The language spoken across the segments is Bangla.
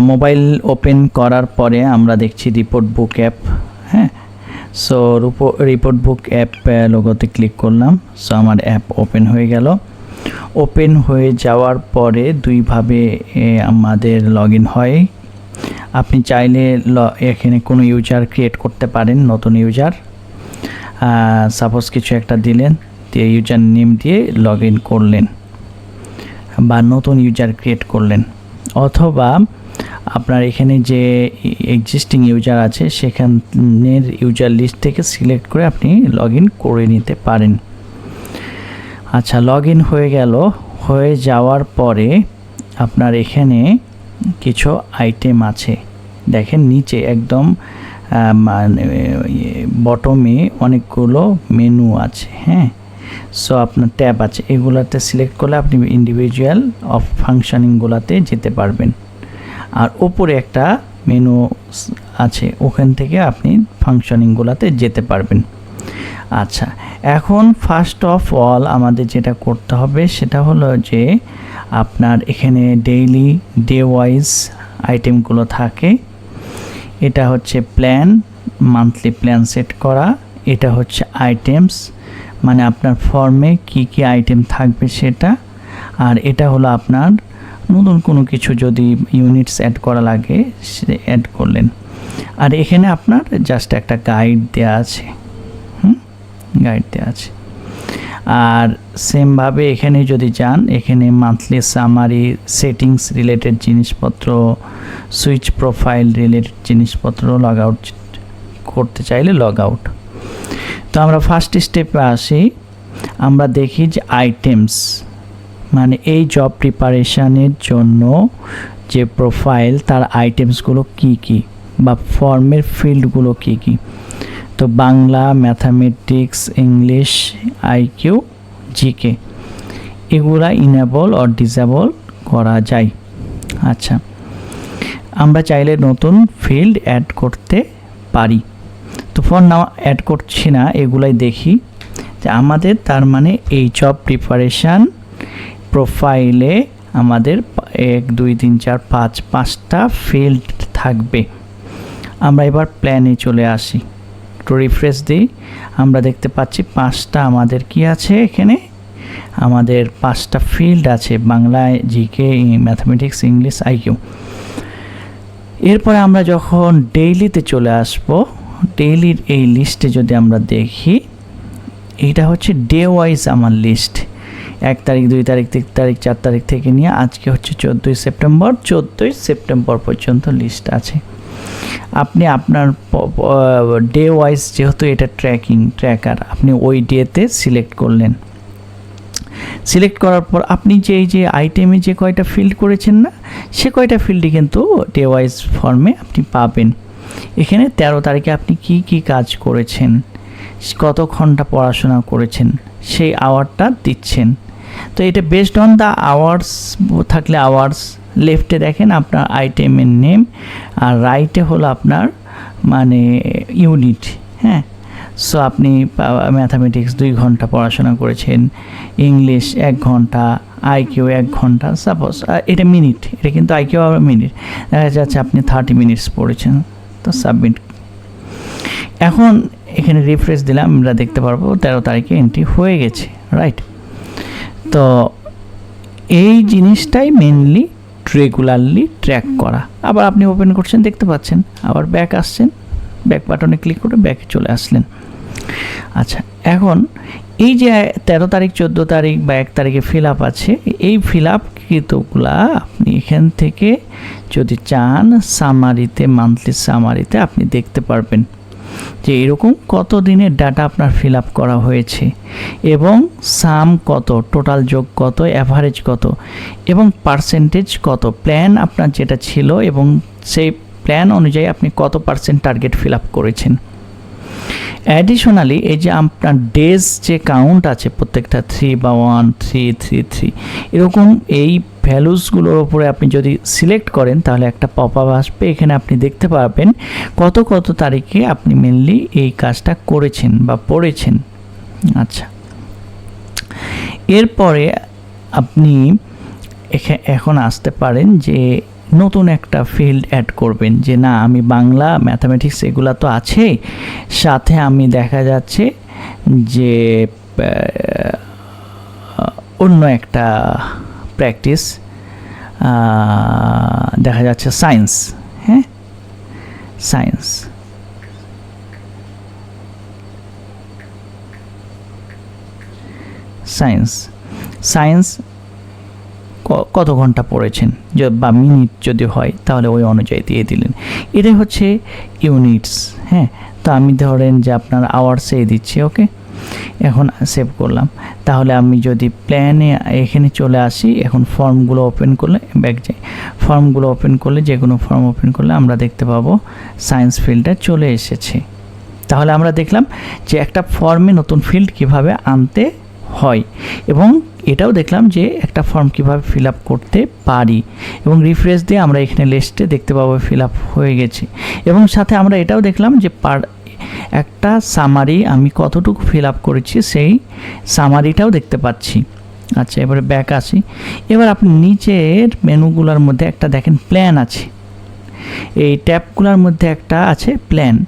মোবাইল ওপেন করার পরে আমরা দেখছি রিপোর্ট বুক অ্যাপ হ্যাঁ? সো রিপোর্ট বুক অ্যাপ লোগোতে ক্লিক করলাম সো আমার অ্যাপ ওপেন হয়ে গেল। ওপেন হয়ে যাওয়ার পরে দুইভাবে আমাদের লগ ইন হয়। আপনি চাইলে ল- এখানে কোনো ইউজার ক্রিয়েট করতে পারেন, নতুন ইউজার সাপোজ কিছু একটা দিলেন, দিয়ে ইউজার নেম দিয়ে লগ ইন করলেন, বা নতুন ইউজার ক্রিয়েট করলেন। অথবা আপনার এখানে যে এক্সিস্টিং ইউজার আছে, সেখানের ইউজার লিস্ট থেকে সিলেক্ট করে আপনি লগ করে নিতে পারেন। আচ্ছা লগ হয়ে গেল। হয়ে যাওয়ার পরে আপনার এখানে কিছু আইটেম আছে। দেখেন নিচে একদম মানে বটমে অনেকগুলো মেনু আছে হ্যাঁ? সো আপনার ট্যাব আছে। এগুলাতে সিলেক্ট করলে আপনি ইন্ডিভিজুয়াল অফ ফাংশনিংগুলোতে যেতে পারবেন। আর ওপরে একটা মেনু আছে, ওখান থেকে আপনি ফাংশনিংগুলোতে যেতে পারবেন। আচ্ছা এখন ফার্স্ট অফ অল আমাদের যেটা করতে হবে সেটা হলো যে আপনার এখানে ডেইলি ডে ওয়াইজ আইটেমগুলো থাকে। এটা হচ্ছে প্ল্যান মান্থলি প্ল্যান সেট করা। এটা হচ্ছে আইটেমস মানে আপনার ফর্মে কি কি আইটেম থাকবে সেটা। আর এটা হলো আপনার নতুন কোনো কিছু যদি ইউনিটস অ্যাড করা লাগে, সে অ্যাড করলেন। আর এখানে আপনার জাস্ট একটা গাইড দেওয়া আছে। হুম? গাইড দেওয়া আছে। আর সেমভাবে এখানে যদি যান, এখানে মান্থলি সামারি সেটিংস রিলেটেড জিনিসপত্র সুইচ প্রোফাইল রিলেটেড জিনিসপত্র লগ আউট করতে চাইলে লগ আউট তো আমরা ফার্স্ট স্টেপে আসি। আমরা দেখি যে আইটেমস মানে এই জব প্রিপারেশানের জন্য যে প্রোফাইল তার আইটেমসগুলো কি কি বা ফর্মের ফিল্ডগুলো কি কি? তো Bangla mathematics English IQ GK এগুলা ইনেবল অর ডিসেবল করা যায়। আচ্ছা আমরা চাইলে নতুন ফিল্ড অ্যাড করতে পারি। তো ফোন নাও অ্যাড করছি না, এগুলাই দেখি। যে আমাদের তার মানে এই জব প্রিপারেশান প্রোফাইলে আমাদের এক, দুই, তিন, চার, পাঁচ, পাঁচটা ফিল্ড থাকবে। আমরা এবার প্ল্যানে চলে আসি। একটু রিফ্রেশ দিই। আমরা দেখতে পাচ্ছি পাঁচটা আমাদের কি আছে এখানে? আমাদের পাঁচটা ফিল্ড আছে, বাংলায় জিকে ম্যাথামেটিক্স ইংলিশ আইকিউ এরপরে আমরা যখন ডেইলিতে চলে আসব ডেইলির এই লিস্টে যদি আমরা দেখি এটা হচ্ছে ডে ওয়াইজ আমার লিস্ট এক তারিখ, দুই তারিখ, তিন তারিখ, চার তারিখ থেকে নিয়ে আজকে হচ্ছে চোদ্দোই সেপ্টেম্বর চোদ্দোই সেপ্টেম্বর পর্যন্ত লিস্ট আছে। আপনি আপনার ডে ওয়াইজ যেহেতু এটা ট্র্যাকিং ট্র্যাকার আপনি ওই ডেতে সিলেক্ট করলেন। সিলেক্ট করার পর আপনি যে, এই যে আইটেমে যে কয়টা ফিল্ড করেছেন না, সে কয়টা ফিল্ডই কিন্তু ডে ওয়াইজ ফর্মে আপনি পাবেন। এখানে তেরো তারিখে আপনি কি কি কাজ করেছেন কত ঘণ্টা পড়াশোনা করেছেন, সেই আওয়ারটা দিচ্ছেন। তো এটা বেসড অন দ্য আওয়ার্স থাকলে আওয়ার্স লেফটে দেখেন আপনার আইটেমের নেম আর রাইটে হলো আপনার মানে ইউনিট হ্যাঁ? সো আপনি ম্যাথামেটিক্স দুই ঘণ্টা পড়াশোনা করেছেন ইংলিশ এক ঘণ্টা আইকিউ এক ঘণ্টা সাপোজ এটা মিনিট এটা কিন্তু আইকিউ আবার মিনিট দেখা যাচ্ছে আপনি থার্টি মিনিটস পড়েছেন, তো সাবমিট এখন এখানে রিফ্রেশ দিলাম, আমরা দেখতে পারব তেরো তারিখে এন্ট্রি হয়ে গেছে রাইট তো এই জিনিসটাই মেনলি রেগুলারলি ট্র্যাক করা। আবার আপনি ওপেন করছেন দেখতে পাচ্ছেন। আবার ব্যাক আসছেন ব্যাক বাটনে ক্লিক করে ব্যাকে চলে আসলেন। আচ্ছা এখন এই যে তেরো তারিখ চোদ্দ তারিখ বা এক তারিখে ফিল আপ আছে এই ফিল আপ কৃতগুলা আপনি এখান থেকে যদি চান সামারিতে মান্থলি সামারিতে আপনি দেখতে পারবেন। যে এরকম কত দিনের ডাটা আপনার ফিল আপ করা হয়েছে এবং সাম কত টোটাল যোগ কত অ্যাভারেজ কত এবং পার্সেন্টেজ কত প্ল্যান আপনার যেটা ছিল এবং সেই প্ল্যান অনুযায়ী আপনি কত পার্সেন্ট টার্গেট ফিল আপ করেছেন। অ্যাডিশনালি এই যে আপনার ডেজ যে কাউন্ট আছে প্রত্যেকটা থ্রি বা ওয়ান থ্রি থ্রি থ্রি এরকম এই ভ্যালুসগুলোর ওপরে আপনি যদি সিলেক্ট করেন, তাহলে একটা পপ আপ আসবে। এখানে আপনি দেখতে পারবেন কত কত তারিখে আপনি মেনলি এই কাজটা করেছেন বা পড়েছেন। আচ্ছা। এরপরে আপনি এখা- এখন আসতে পারেন যে নতুন একটা ফিল্ড অ্যাড করবেন যে না, আমি বাংলা ম্যাথামেটিক্স এগুলা তো আছেই সাথে আমি দেখা যাচ্ছে যে অন্য একটা প্র্যাকটিস দেখা যাচ্ছে সায়েন্স হ্যাঁ? সায়েন্স সায়েন্স সায়েন্স কত ঘণ্টা পড়েছেন? বা মিনিট যদি হয়, তাহলে ওই অনুযায়ী দিয়ে দিলেন। এটাই হচ্ছে ইউনিটস হ্যাঁ? তো আমি ধরেন যে আপনার আওয়ার্সে দিচ্ছি ওকে এখন সেভ করলাম। তাহলে আমি যদি প্ল্যানে এখানে চলে আসি, এখন ফর্মগুলো ওপেন করলে ব্যাক যাই। ফর্মগুলো ওপেন করলে, যে কোনো ফর্ম ওপেন করলে আমরা দেখতে পাবো সায়েন্স ফিল্ডটা চলে এসেছে। তাহলে আমরা দেখলাম যে একটা ফর্মে নতুন ফিল্ড কীভাবে আনতে হয় এবং এটাও দেখলাম যে একটা ফর্ম কীভাবে ফিল আপ করতে পারি এবং রিফ্রেশ দিয়ে আমরা এখানে লিস্টে দেখতে পাবো ফিল আপ হয়ে গেছে। এবং সাথে আমরা এটাও দেখলাম যে পার একটা সামারি আমি কতটুকু ফিল আপ করেছি সেই সামারিটাও দেখতে পাচ্ছি। আচ্ছা এবারে ব্যাক আসি। এবার আপনি নিচের মেনুগুলোর মধ্যে একটা দেখেন প্ল্যান আছে। এই ট্যাবগুলোর মধ্যে একটা আছে প্ল্যান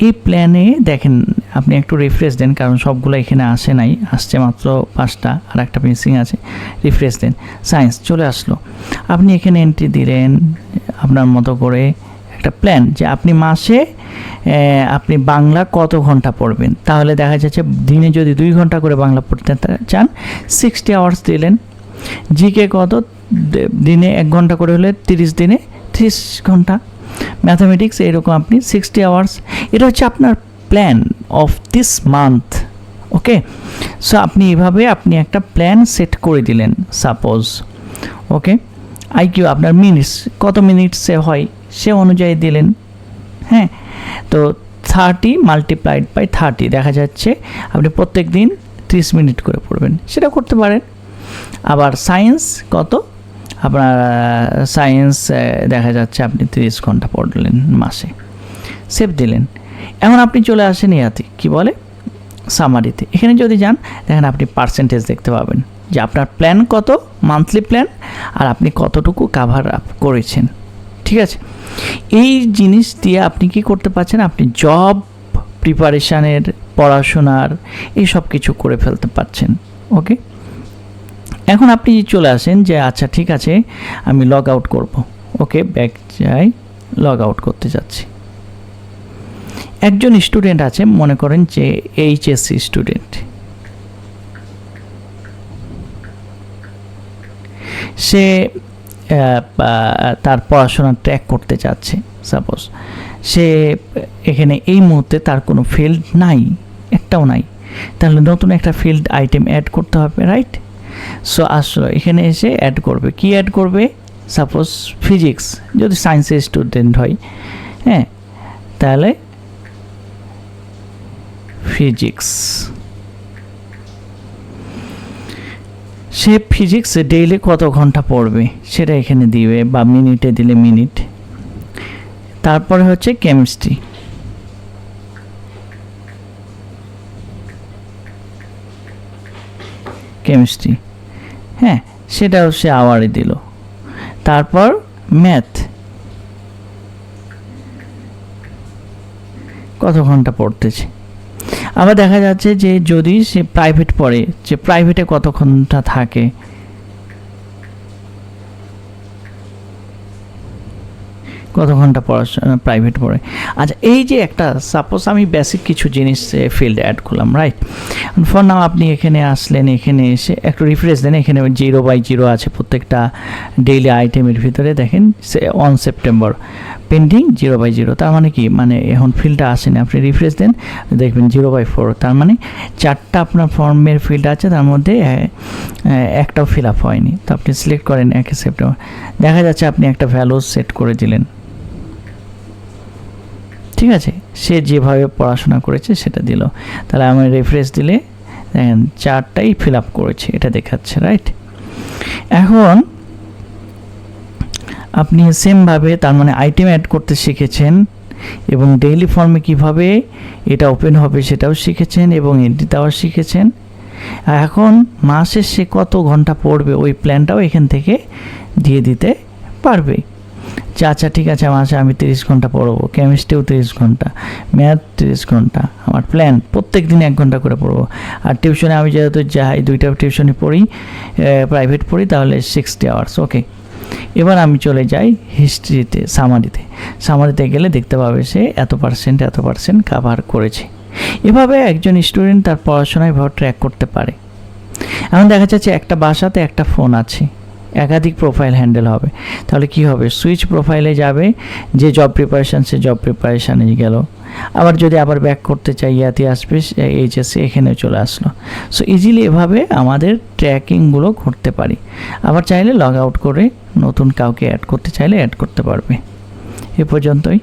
এই প্ল্যানে দেখেন, আপনি একটু রিফ্রেশ দেন, কারণ সবগুলো এখানে আসে নাই। আসছে মাত্র পাঁচটা আর একটা মিসিং আছে। রিফ্রেশ দেন। সায়েন্স চলে আসলো। আপনি এখানে এন্ট্রি দিলেন আপনার মতো করে একটা প্ল্যান যে আপনি মাসে আপনি বাংলা কত ঘণ্টা পড়বেন? তাহলে দেখা যাচ্ছে দিনে যদি দুই ঘণ্টা করে বাংলা পড়তে চান সিক্সটি আওয়ার্স দিলেন। জিকে কত? দিনে এক ঘণ্টা করে হলে তিরিশ দিনে ত্রিশ ঘণ্টা। ম্যাথামেটিক্স এরকম আপনি সিক্সটি আওয়ার্স এটা হচ্ছে আপনার plan of this month okay so আপনি এভাবে আপনি একটা প্ল্যান সেট করে দিলেন সাপোজ ওকে আইকিউ আপনার মিনিটস কত মিনিটসে হয়? সে অনুযায়ী দিলেন। হ্যাঁ তো থার্টি মাল্টিপ্লাইড বাই থার্টি দেখা যাচ্ছে, আপনি প্রত্যেক দিন ত্রিশ মিনিট করে পড়বেন, সেটা করতে পারেন। আবার সায়েন্স কত? আপনার সায়েন্স দেখা যাচ্ছে আপনি তিরিশ ঘণ্টা পড়লেন মাসে। সেভ দিলেন। এখন আপনি চলে আসেন ইয়াতে, কি বলে? সামারিতে এখানে যদি যান, দেখেন আপনি পার্সেন্টেজ দেখতে পাবেন। যে আপনার প্ল্যান কত? মান্থলি প্ল্যান আর আপনি কতটুকু কাভার আপ করেছেন। ঠিক আছে? এই জিনিস দিয়ে আপনি কি করতে পারছেন? আপনি জব প্রিপারেশানের পড়াশোনার, এই সব কিছু করে ফেলতে পারছেন ওকে এখন আপনি চলে আসেন যে আচ্ছা ঠিক আছে, আমি লগ আউট করব ওকে ব্যাক যাই লগ আউট করতে যাচ্ছি। একজন স্টুডেন্ট আছে, মনে করেন যে এইচএসসি স্টুডেন্ট সে তার পড়াশোনা ট্র্যাক করতে চাচ্ছে সাপোজ সে এখানে এই মুহূর্তে তার কোনো ফিল্ড নাই, একটাও নাই। তাহলে নতুন একটা ফিল্ড আইটেম অ্যাড করতে হবে রাইট সো আসলে, এখানে এসে অ্যাড করবে। কি অ্যাড করবে? সাপোজ ফিজিক্স যদি সায়েন্সের স্টুডেন্ট হয় হ্যাঁ? তাহলে ফিজিক্স সে ফিজিক্স ডেইলি কত ঘণ্টা পড়বে? সেটা এখানে দিবে বা মিনিটে দিলে মিনিট তারপরে হচ্ছে কেমিস্ট্রি কেমিস্ট্রি হ্যাঁ সেটাও সে আওয়ারে দিল। তারপর ম্যাথ কত ঘণ্টা পড়তেছে? আবার দেখা যাচ্ছে যে যদি সে প্রাইভেট পড়ে যে প্রাইভেটে কতক্ষণটা থাকে? কত ঘণ্টা পড়াশোনা প্রাইভেট পড়ে। আচ্ছা এই যে একটা সাপোজ আমি বেসিক কিছু জিনিস ফিল্ড অ্যাড করলাম রাইট ফর নাও আপনি এখানে আসলেন, এখানে এসে একটু রিফ্রেশ দেন, এখানে জিরো বাই জিরো আছে প্রত্যেকটা ডেইলি আইটেমের ভিতরে, দেখেন on September pending zero by zero তার মানে কি? মানে এখন ফিল্ডটা আসেনি, আপনি রিফ্রেশ দেন, দেখবেন জিরো বাই ফোর তার মানে চারটা আপনার ফর্মের ফিল্ড আছে, তার মধ্যে একটাও ফিল আপ হয়নি। তো আপনি সিলেক্ট করেন, একে সেপ্টেম্বর দেখা যাচ্ছে আপনি একটা ভ্যালু সেট করে দিলেন। ঠিক আছে, সে যেভাবে পড়াশোনা করেছে সেটা দিল। তাহলে আমি রেফারেন্স দিলে, দেখেন, চারটাই ফিল আপ করেছে, এটা দেখাচ্ছে রাইট এখন আপনি সেমভাবে তার মানে আইটেম অ্যাড করতে শিখেছেন এবং ডেইলি ফর্মে কীভাবে এটা ওপেন হবে সেটাও শিখেছেন এবং এন্ট্রি দেওয়া শিখেছেন। এখন মাসে সে কত ঘণ্টা পড়বে ওই প্ল্যানটাও এখান থেকে দিয়ে দিতে পারবে। যে আচ্ছা ঠিক আছে মাসে আমি তিরিশ ঘণ্টা পড়ব। কেমিস্ট্রিও তিরিশ ঘণ্টা ম্যাথ তিরিশ ঘণ্টা। আমার প্ল্যান প্রত্যেক দিন এক ঘণ্টা করে পড়ব। আর টিউশনে আমি যেহেতু যাই, দুইটা টিউশনে পড়ি প্রাইভেট পড়ি, তাহলে সিক্সটি আওয়ার্স ওকে এবার আমি চলে যাই হিস্ট্রিতে সামারিতে সামারিতে গেলে দেখতে পাবে সে এত পার্সেন্ট এত পার্সেন্ট কাভার করেছে। এভাবে একজন স্টুডেন্ট তার পড়াশোনায় ভাবে ট্র্যাক করতে পারে। এখন দেখা যাচ্ছে একটা বাসাতে একটা ফোন আছে। একাধিক প্রোফাইল হ্যান্ডেল হবে। তাহলে কি হবে? সুইচ প্রোফাইলে যাবে, যে জব প্রিপারেশান সে জব প্রিপারেশানে গেল। আবার যদি আবার ব্যাক করতে চাই, ইয়াতে আসবে এইচএসসি এখানে চলে আসলো। সো ইজিলি এভাবে আমাদের ট্র্যাকিংগুলো করতে পারি। আবার চাইলে লগ আউট করে নতুন কাউকে অ্যাড করতে চাইলে অ্যাড করতে পারবে। এ পর্যন্তই।